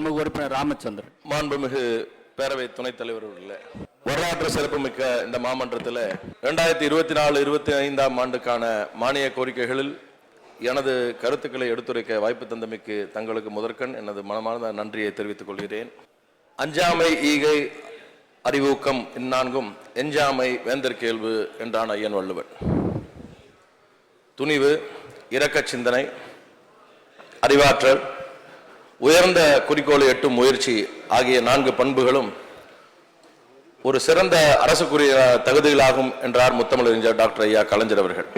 மாண்புமிகு உறுப்பினர் ராமச்சந்திரன். மாண்புமிகு பேரவை துணைத் தலைவர் அவர்களே வரலாற்று சிறப்புமிக்க இந்த மாமன்றத்தில் ரெண்டாயிரத்தி இருபத்தி நாலு இருபத்தி ஐந்தாம் ஆண்டுக்கான மானிய கோரிக்கைகளில் எனது கருத்துக்களை எடுத்துரைக்க வாய்ப்பு தந்தமைக்கு தங்களுக்கு முதற்கண் எனது மனமார்ந்த நன்றியை தெரிவித்துக் கொள்கிறேன். அஞ்சாமை ஈகை அறிவூக்கம் இந்நான்கும் எஞ்சாமை வேந்தர் கேள்வு என்றான் ஐயன் வள்ளுவர். துணிவு இரக்க சிந்தனை அறிவாற்றல் உயர்ந்த குறிக்கோளை எட்டும் முயற்சி ஆகிய நான்கு பண்புகளும் ஒரு சிறந்த அரசுக்குரிய தகுதிகளாகும் என்றார் முத்தமிழறிஞர் டாக்டர் ஐயா கலைஞர் அவர்கள்.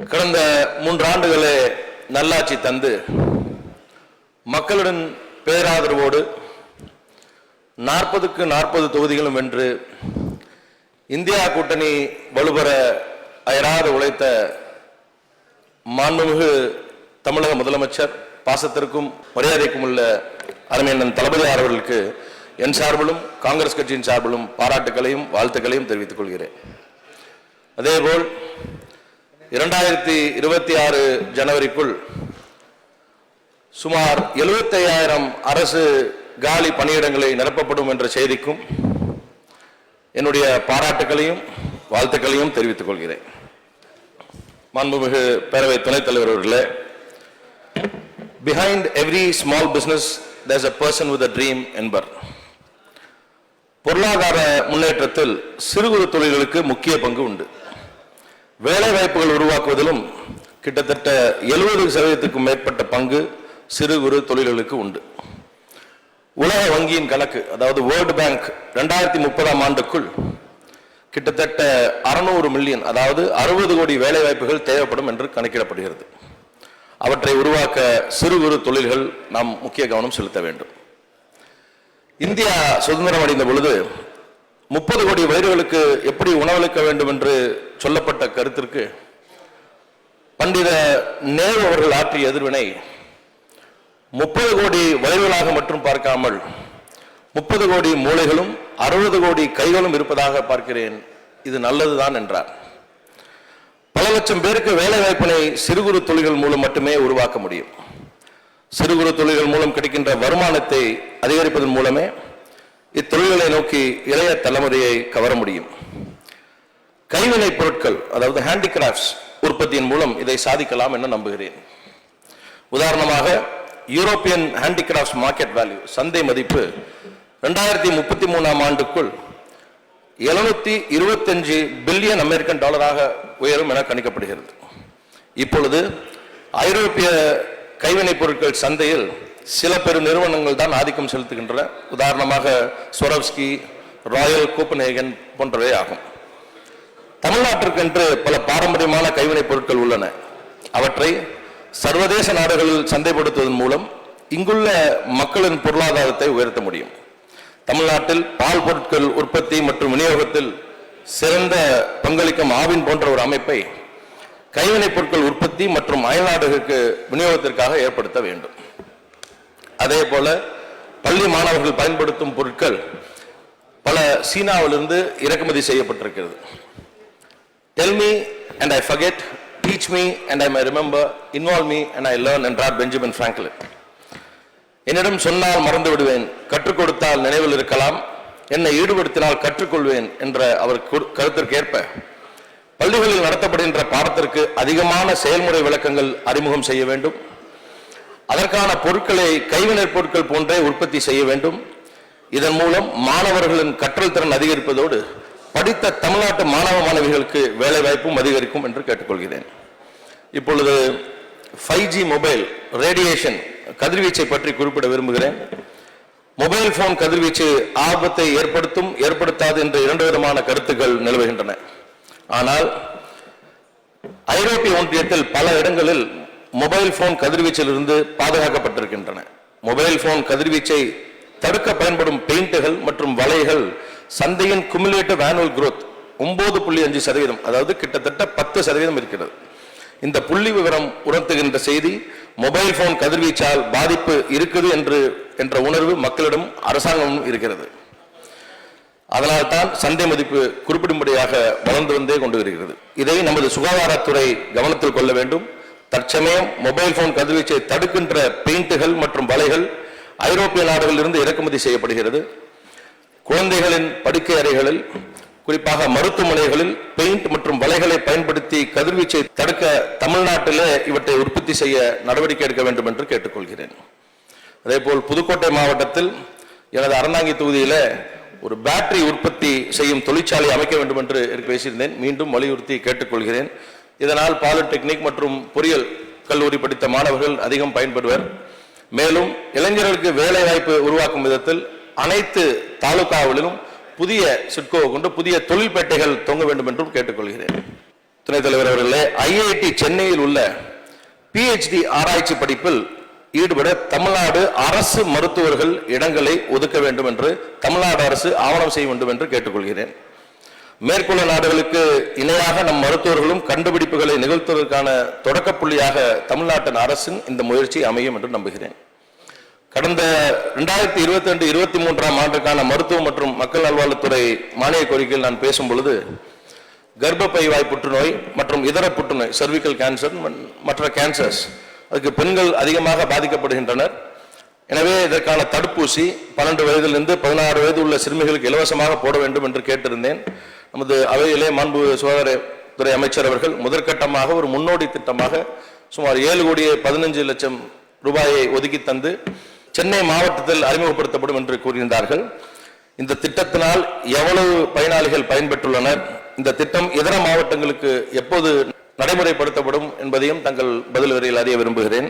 கடந்த மூன்று ஆண்டுகளே நல்லாட்சி தந்து மக்களுடன் பேராதரவோடு நாற்பதுக்கு நாற்பது தொகுதிகளும் வென்று இந்தியா கூட்டணி வலுபெற அயராது உழைத்த மாண்புமிகு தமிழக முதலமைச்சர் பாசத்திற்கும் மரியாதைக்கும் உள்ள அருமையண்ணன் தளபதியார் அவர்களுக்கு என் சார்பிலும் காங்கிரஸ் கட்சியின் சார்பிலும் பாராட்டுகளையும் வாழ்த்துக்களையும் தெரிவித்துக் கொள்கிறேன். அதேபோல் இரண்டாயிரத்தி இருபத்தி ஆறு ஜனவரிக்குள் சுமார் 75000 அரசு காலி பணியிடங்களை நிரப்பப்படும் என்ற செய்திக்கும் என்னுடைய பாராட்டுகளையும் வாழ்த்துக்களையும் தெரிவித்துக் கொள்கிறேன். மாண்புமிகு பேரவை துணைத் தலைவர் அவர்களே behind every small business there's a person with a dream என்பர் பொருளாதார முன்னேற்றத்தில் சிறு குறு தொழில்களுக்கு முக்கிய பங்கு உண்டு. வேலை வாய்ப்புகள் உருவாக்குவதிலும் கிட்டத்தட்ட எழுபது சதவீதத்துக்கும் மேற்பட்ட பங்கு சிறு குறு தொழில்களுக்கு உண்டு. உலக வங்கியின் கணக்கு அதாவது வேர்ல்டு பேங்க் ரெண்டாயிரத்தி முப்பதாம் ஆண்டுக்குள் கிட்டத்தட்ட அறுநூறு மில்லியன் அதாவது அறுபது கோடி வேலை வாய்ப்புகள் தேவைப்படும் என்று கணக்கிடப்படுகிறது. அவற்றை உருவாக்க சிறு குறு தொழில்கள் நாம் முக்கிய கவனம் செலுத்த வேண்டும். இந்தியா சுதந்திரம் அடைந்த பொழுது முப்பது கோடி வயிறுகளுக்கு எப்படி உணவளிக்க வேண்டும் என்று சொல்லப்பட்ட கருத்திற்கு பண்டித நேரு அவர்கள் ஆற்றிய எதிர்வினை முப்பது கோடி வயிறுகளாக மட்டும் பார்க்காமல் முப்பது கோடி மூளைகளும் அறுபது கோடி கைகளும் இருப்பதாக பார்க்கிறேன். இது நல்லதுதான் என்றார். பல லட்சம் பேருக்கு வேலை வாய்ப்பினை சிறு குறு தொழில்கள் மூலம் மட்டுமே உருவாக்க முடியும். சிறு குறு தொழில்கள் மூலம் கிடைக்கின்ற வருமானத்தை அதிகரிப்பதன் மூலமே இத்தொழில்களை நோக்கி இளைய தலைமுறையை கவர முடியும். கைவினை பொருட்கள் அதாவது ஹேண்டிகிராஃப்ட்ஸ் உற்பத்தியின் மூலம் இதை சாதிக்கலாம் என நம்புகிறேன். உதாரணமாக யூரோப்பியன் ஹேண்டிகிராஃப்ட்ஸ் மார்க்கெட் வேல்யூ சந்தை மதிப்பு ரெண்டாயிரத்தி முப்பத்தி மூணாம் ஆண்டுக்குள் எழுநூத்தி இருபத்தஞ்சு பில்லியன் அமெரிக்கன் டாலராக உயரும் என கணிக்கப்படுகிறது. இப்பொழுது ஐரோப்பிய கைவினைப் பொருட்கள் சந்தையில் சில பெரு நிறுவனங்கள் தான் ஆதிக்கம் செலுத்துகின்றன. உதாரணமாக சொரவ்ஸ்கி ராயல் கூப்பனேகன் போன்றவை ஆகும். தமிழ்நாட்டிற்கென்று பல பாரம்பரியமான கைவினைப் பொருட்கள் உள்ளன. அவற்றை சர்வதேச நாடுகளில் சந்தைப்படுத்துவதன் மூலம் இங்குள்ள மக்களின் பொருளாதாரத்தை உயர்த்த முடியும். தமிழ்நாட்டில் பால் பொருட்கள் உற்பத்தி மற்றும் விநியோகத்தில் சிறந்த பங்களிக்கும் ஆவின் போன்ற ஒரு அமைப்பை கைவினைப் பொருட்கள் உற்பத்தி மற்றும் அயல்நாடுகளுக்கு விநியோகத்திற்காக ஏற்படுத்த வேண்டும். அதே போல பள்ளி மாணவர்கள் பயன்படுத்தும் பொருட்கள் பல சீனாவிலிருந்து இறக்குமதி செய்யப்பட்டிருக்கிறது. Tell me and I forget teach me and I may remember involve me and I learn என்றார் பெஞ்சமின் பிராங்க்லின் என்னிடம் சொன்னால் மறந்து விடுவேன் கற்றுக் கொடுத்தால் நினைவில் இருக்கலாம். என்னை ஈடுபடுத்தினால் கற்றுக்கொள்வேன் என்ற அவர் கருத்திற்கேற்ப. பள்ளிகளில் நடத்தப்படுகின்ற பாடத்திற்கு அதிகமான செயல்முறை விளக்கங்கள் அறிமுகம் செய்ய வேண்டும். அதற்கான பொருட்களை கைவினைப் பொருட்கள் போன்றே உற்பத்தி செய்ய வேண்டும். இதன் மூலம் மாணவர்களின் கற்றல் திறன் அதிகரிப்பதோடு படித்த தமிழ்நாட்டு மாணவ மாணவிகளுக்கு வேலை வாய்ப்பும் அதிகரிக்கும் என்று கேட்டுக்கொள்கிறேன். இப்பொழுது ஃபைவ் ஜி மொபைல் ரேடியேஷன் கதிர்வீச்சை பற்றி குறிப்பிட விரும்புகிறேன். மொபைல் போன் கதிர்வீச்சு ஆபத்தை ஏற்படுத்தும் ஏற்படுத்தாது என்ற இரண்டு விதமான கருத்துக்கள் நிலவுகின்றன. ஆனால் ஐரோப்பிய ஒன்றியத்தில் பல இடங்களில் மொபைல் போன் கதிர்வீச்சிலிருந்து பாதுகாக்கப்பட்டிருக்கின்றன. மொபைல் போன் கதிர்வீச்சை தடுக்க பயன்படும் பெயிண்டுகள் மற்றும் வலைகள் சந்தையின் குமுலேட்டிவ் ஆனுவல் குரோத் ஒன்பது புள்ளி அஞ்சு சதவீதம் அதாவது கிட்டத்தட்ட பத்து சதவீதம் இருக்கிறது. இந்த புள்ளி விவரம் உணர்த்துகின்ற செய்தி மொபைல் போன் கதிர்வீச்சால் பாதிப்பு இருக்குது என்று என்ற உணர்வு மக்களிடம் அரசாங்கமும் இருக்கிறது. அதனால்தான் சந்தை மதிப்பு குறிப்பிடும்படியாக வளர்ந்து வந்தே கொண்டு வருகிறது. இதை நமது சுகாதாரத்துறை கவனத்தில் கொள்ள வேண்டும். தற்சமயம் மொபைல் போன் கதிர்வீச்சை தடுக்கின்ற பெயிண்ட்டுகள் மற்றும் வலைகள் ஐரோப்பிய நாடுகளிலிருந்து இறக்குமதி செய்யப்படுகிறது. குழந்தைகளின் படுக்கை அறைகளில் குறிப்பாக மருத்துவமனைகளில் பெயிண்ட் மற்றும் வலைகளை பயன்படுத்தி கதிர்வீச்சை தடுக்க தமிழ்நாட்டிலே இவற்றை உற்பத்தி செய்ய நடவடிக்கை எடுக்க வேண்டும் என்று கேட்டுக்கொள்கிறேன். அதேபோல் புதுக்கோட்டை மாவட்டத்தில் எனது அறந்தாங்கி தொகுதியில் ஒரு பேட்டரி உற்பத்தி செய்யும் தொழிற்சாலை அமைக்க வேண்டும் என்று பேசியிருந்தேன். மீண்டும் வலியுறுத்தி கேட்டுக்கொள்கிறேன். இதனால் பாலிடெக்னிக் மற்றும் பொறியியல் கல்லூரி படித்த மாணவர்கள் அதிகம் பயன்படுவர். மேலும் இளைஞர்களுக்கு வேலை வாய்ப்பு உருவாக்கும் விதத்தில் அனைத்து தாலுகாவிலும் புதிய சிட்கோவை கொண்டு புதிய தொழில்பேட்டைகள் தொங்க வேண்டும் என்றும் கேட்டுக்கொள்கிறேன். துணைத் தலைவர் அவர்களே ஐஐடி சென்னையில் உள்ள பிஹெச்டி ஆராய்ச்சி படிப்பில் ஈடுபட தமிழ்நாடு அரசு மருத்துவர்கள் இடங்களை ஒதுக்க வேண்டும் என்று தமிழ்நாடு அரசு ஆவணம் செய்ய வேண்டும் என்று கேட்டுக்கொள்கிறேன். மேற்குள்ள நாடுகளுக்கு இணையாக நம் மருத்துவர்களும் கண்டுபிடிப்புகளை நிகழ்த்துவதற்கான தொடக்க புள்ளியாக தமிழ்நாட்டின் அரசின் இந்த முயற்சி அமையும் என்று நம்புகிறேன். கடந்த ரெண்டாயிரத்தி இருபத்தி ரெண்டு இருபத்தி மூன்றாம் ஆண்டுக்கான மருத்துவம் மற்றும் மக்கள் நல்வாழ்வுத்துறை மானிய கோரிக்கையில் நான் பேசும் பொழுது கர்ப்பப்பை வாய் புற்றுநோய் மற்றும் இதர புற்றுநோய் சர்விக்கல் கேன்சர் மற்ற கேன்சர்ஸ் அதுக்கு பெண்கள் அதிகமாக பாதிக்கப்படுகின்றனர். எனவே இதற்கான தடுப்பூசி பன்னெண்டு வயதிலிருந்து பதினாறு வயது உள்ள சிறுமிகளுக்கு இலவசமாக போட வேண்டும் என்று கேட்டிருந்தேன். நமது அவையிலே மாண்பு சுகாதாரத்துறை அமைச்சர் அவர்கள் முதற்கட்டமாக ஒரு முன்னோடி திட்டமாக சுமார் ஏழு கோடியே பதினஞ்சு லட்சம் ரூபாயை ஒதுக்கி தந்து சென்னை மாவட்டத்தில் அறிமுகப்படுத்தப்படும் என்று கூறியிருந்தார்கள். இந்த திட்டத்தினால் எவ்வளவு பயனாளிகள் பயன்பெற்றுள்ளனர்? இந்த திட்டம் இதர மாவட்டங்களுக்கு எப்போது நடைமுறைப்படுத்தப்படும் என்பதையும் தங்கள் பதில் வரையில் அறிய விரும்புகிறேன்.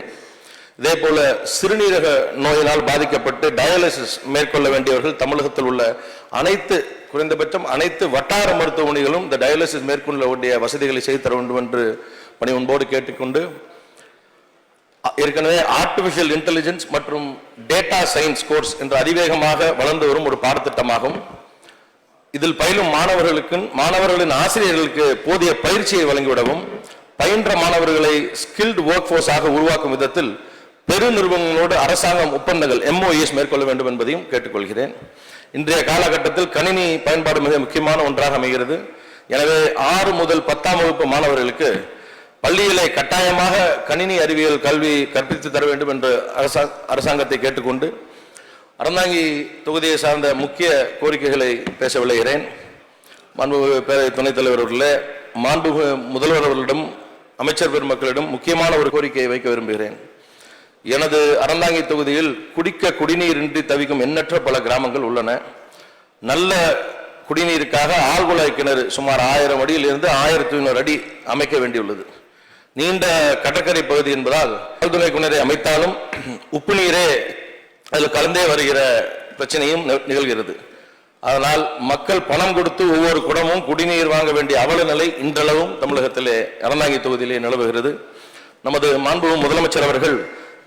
இதே போல சிறுநீரக நோயினால் பாதிக்கப்பட்டு டயாலிசிஸ் மேற்கொள்ள வேண்டியவர்கள் தமிழகத்தில் உள்ள அனைத்து குறைந்தபட்சம் அனைத்து வட்டார மருத்துவமனைகளும் இந்த டயாலிசிஸ் மேற்கொள்ள வேண்டிய வசதிகளை செய்து தர வேண்டும் என்று பணி உண்போடு கேட்டுக்கொண்டு ஏற்கனவே ஆர்டிபிஷியல் இன்டெலிஜென்ஸ் மற்றும் டேட்டா சயின்ஸ் கோர்ஸ் என்று அதிவேகமாக வளர்ந்து வரும் ஒரு பாடத்திட்டமாகும். இதில் பயிலும் மாணவர்களுக்கும் மாணவர்களின் ஆசிரியர்களுக்கு போதிய பயிற்சியை வழங்கிவிடவும் பயின்ற மாணவர்களை ஸ்கில்டு ஒர்க் ஃபோர்ஸாக உருவாக்கும் விதத்தில் பெரு நிறுவனங்களோடு அரசாங்கம் ஒப்பந்தங்கள் எம்ஓஎஸ் மேற்கொள்ள வேண்டும் என்பதையும் கேட்டுக்கொள்கிறேன். இன்றைய காலகட்டத்தில் கணினி பயன்பாடு மிக முக்கியமான ஒன்றாக அமைகிறது. எனவே ஆறு முதல் பத்தாம் வகுப்பு மாணவர்களுக்கு பள்ளியிலே கட்டாயமாக கணினி அறிவியல் கல்வி கற்பித்து தர வேண்டும் என்று அரசாங்க அரசாங்கத்தை கேட்டுக்கொண்டு அறந்தாங்கி தொகுதியை சார்ந்த முக்கிய கோரிக்கைகளை பேச விளைகிறேன் மாண்புமிகு பேரவை துணைத் தலைவர் அவர்களே மாண்புமிகு முதல்வர் அவர்களிடம் அமைச்சர் பெருமக்களிடம் முக்கியமான ஒரு கோரிக்கையை வைக்க விரும்புகிறேன். எனது அறந்தாங்கி தொகுதியில் குடிக்க குடிநீரின்றி தவிக்கும் எண்ணற்ற பல கிராமங்கள் உள்ளன. நல்ல குடிநீருக்காக ஆழ்குழாய் கிணறு சுமார் ஆயிரம் அடியிலிருந்து ஆயிரத்தி ஐநூறு அடி அமைக்க வேண்டியுள்ளது. நீண்ட கடற்கரை பகுதி என்பதால் ஆழ்துளை கிணறை அமைத்தாலும் உப்பு நீரே அதில் கலந்தே வருகிற பிரச்சனையும் நிகழ்கிறது. அதனால் மக்கள் பணம் கொடுத்து ஒவ்வொரு குடமும் குடிநீர் வாங்க வேண்டிய அவல நிலை இன்றளவும் தமிழகத்திலே அறந்தாங்கி தொகுதியிலே நிலவுகிறது. நமது மாண்பு முதலமைச்சர் அவர்கள்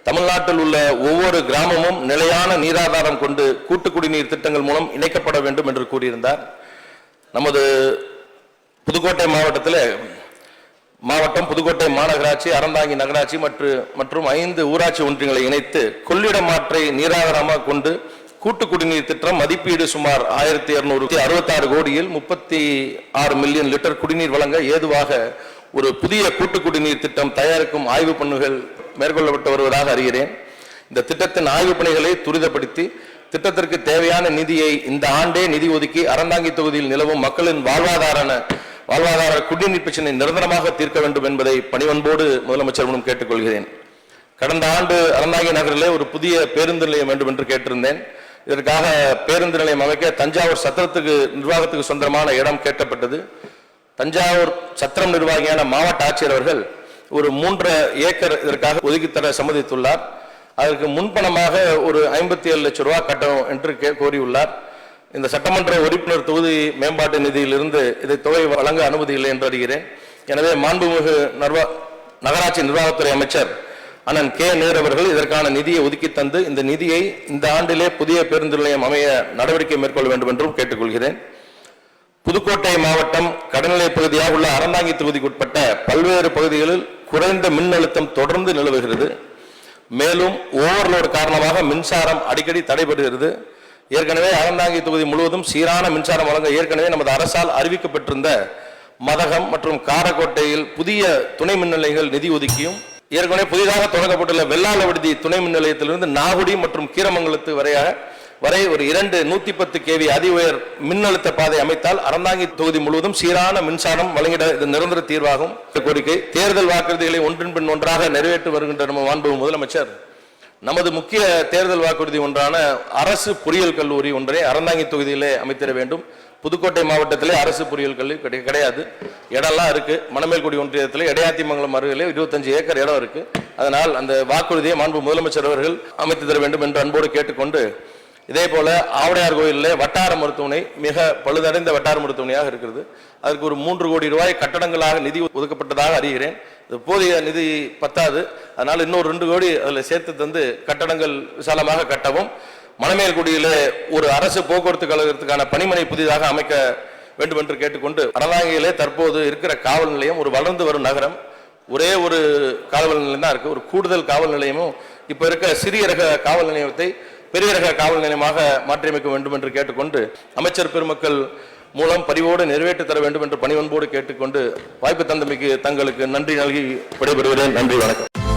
தமிழ்நாட்டில் உள்ள ஒவ்வொரு கிராமமும் நிலையான நீராதாரம் கொண்டு கூட்டு குடிநீர் திட்டங்கள் மூலம் இணைக்கப்பட வேண்டும் என்று கூறியிருந்தார். நமது புதுக்கோட்டை மாவட்டத்தில் மாவட்டம் புதுக்கோட்டை மாநகராட்சி அறந்தாங்கி நகராட்சி மற்றும் மற்றும் ஐந்து ஊராட்சி ஒன்றியங்களை இணைத்து கொள்ளிடம் ஆற்றை நீராதாரமாக கொண்டு கூட்டு குடிநீர் திட்டம் மதிப்பீடு சுமார் ஆயிரத்தி இருநூறு அறுபத்தாறு கோடியில் முப்பத்தி ஆறு மில்லியன் லிட்டர் குடிநீர் வழங்க ஏதுவாக ஒரு புதிய கூட்டு குடிநீர் திட்டம் தயாரிக்கும் ஆய்வு பணிகள் மேற்கொள்ளப்பட்டு வருவதாக அறிகிறேன். இந்த திட்டத்தின் ஆய்வு பணிகளை துரிதப்படுத்தி திட்டத்திற்கு தேவையான நிதியை இந்த ஆண்டே நிதி ஒதுக்கி அறந்தாங்கி தொகுதியில் நிலவும் மக்களின் வாழ்வாதார வாழ்வாதார குடிநீர் பிரச்சனை நிரந்தரமாக தீர்க்க வேண்டும் என்பதை பணிவன்போடு முதலமைச்சர் மூலம் கேட்டுக்கொள்கிறேன். கடந்த ஆண்டு அறந்தாங்கி நகரிலே ஒரு புதிய பேருந்து நிலையம் வேண்டும் என்று கேட்டிருந்தேன். இதற்காக பேருந்து நிலையம் அமைக்க தஞ்சாவூர் சத்திரத்துக்கு நிர்வாகத்துக்கு சொந்தமான இடம் கேட்கப்பட்டது. தஞ்சாவூர் சத்திரம் நிர்வாகியான மாவட்ட ஆட்சியர் அவர்கள் ஒரு மூன்றரை ஏக்கர் இதற்காக ஒதுக்கித்தர சம்மதித்துள்ளார். அதற்கு முன்பணமாக ஒரு ஐம்பத்தி ஏழு லட்சம் ரூபாய் கட்டணம் என்று கே- கோரியுள்ளார். இந்த சட்டமன்ற உறுப்பினர் தொகுதி மேம்பாட்டு நிதியிலிருந்து இதை தொகை வழங்க அனுமதி இல்லை என்று அறிகிறேன். எனவே மாண்புமிகு நர்வா நகராட்சி நிர்வாகத்துறை அமைச்சர் அண்ணன் கே நேரு அவர்கள் இதற்கான நிதியை ஒதுக்கி தந்து இந்த நிதியை இந்த ஆண்டிலே புதிய பேருந்து நிலையம் அமைய நடவடிக்கை மேற்கொள்ள வேண்டும் என்றும் கேட்டுக்கொள்கிறேன். புதுக்கோட்டை மாவட்டம் கடல்நிலை பகுதியாக உள்ள அறந்தாங்கி தொகுதிக்குட்பட்ட பல்வேறு பகுதிகளில் குறைந்த மின் அழுத்தம் தொடர்ந்து நிலவுகிறது. மேலும் ஓவர்லோடு காரணமாக மின்சாரம் அடிக்கடி தடைபடுகிறது. ஏற்கனவே அறந்தாங்கி தொகுதி முழுவதும் சீரான மின்சாரம் வழங்க ஏற்கனவே நமது அரசால் அறிவிக்கப்பட்டிருந்த மதகம் மற்றும் காரக்கோட்டையில் புதிய துணை மின் நிலையங்கள் நிதி ஒதுக்கியும் ஏற்கனவே புதிதாக தொடங்கப்பட்டுள்ள வெள்ளாள விடுதி துணை மின் நிலையத்திலிருந்து நாகுடி மற்றும் கீரமங்கலத்து வரையாக வரை ஒரு இரண்டு நூத்தி பத்து கேவி அதி உயர் மின்னழுத்த பாதை அமைத்தால் அறந்தாங்கி தொகுதி முழுவதும் சீரான மின்சாரம் வழங்கிட இது நிரந்தர தீர்வாகும். இந்த கோரிக்கை தேர்தல் வாக்குறுதிகளை ஒன்றின் பின் ஒன்றாக நிறைவேற்றி வருகின்ற நம்ம மாண்பு முதலமைச்சர். நமது முக்கிய தேர்தல் வாக்குறுதி ஒன்றான அரசு பொறியியல் கல்லூரி ஒன்றை அறந்தாங்கி தொகுதியிலே அமைத்திட வேண்டும். புதுக்கோட்டை மாவட்டத்திலே அரசு பொறியியல் கல்லூரி கிடை- கிடையாது. இடம்லாம் இருக்கு. மணமேல்குடி ஒன்றியத்தில் இடையாத்திமங்கலம் அருகிலே இருபத்தஞ்சு ஏக்கர் இடம் இருக்கு. அதனால் அந்த வாக்குறுதியை மாண்பு முதலமைச்சர் அவர்கள் அமைத்து தர வேண்டும் என்று அன்போடு கேட்டுக்கொண்டு இதே போல ஆவடையார் கோயிலில் வட்டார மருத்துவமனை மிக பழுதடைந்த வட்டார மருத்துவமனையாக இருக்கிறது. அதற்கு ஒரு மூன்று கோடி ரூபாய் கட்டடங்களாக நிதி ஒதுக்கப்பட்டதாக அறிகிறேன். போதிய நிதி பத்தாது. அதனால் இன்னொரு ரெண்டு கோடி அதில் சேர்த்து தந்து கட்டடங்கள் விசாலமாக கட்டவும் மணமேல்குடியிலே ஒரு அரசு போக்குவரத்து கழகத்துக்கான பணிமனை புதிதாக அமைக்க வேண்டும் என்று கேட்டுக்கொண்டு அறந்தாங்கியிலே தற்போது இருக்கிற காவல் நிலையம் ஒரு வளர்ந்து வரும் நகரம். ஒரே ஒரு காவல் நிலையம் தான் இருக்குது ஒரு கூடுதல் காவல் நிலையமும் இப்போ இருக்க சிறிய ரக காவல் நிலையத்தை பெரிய ரக காவல் நிலையமாக மாற்றியமைக்க வேண்டும் என்று கேட்டுக்கொண்டு அமைச்சர் பெருமக்கள் மூலம் பரிவோடு நிறைவேற்றி தர வேண்டும் என்று பணிவன்போடு கேட்டுக்கொண்டு வாய்ப்பு தந்தமைக்கு தங்களுக்கு நன்றி நல்கி விடைபெறுகிறேன். நன்றி வணக்கம்.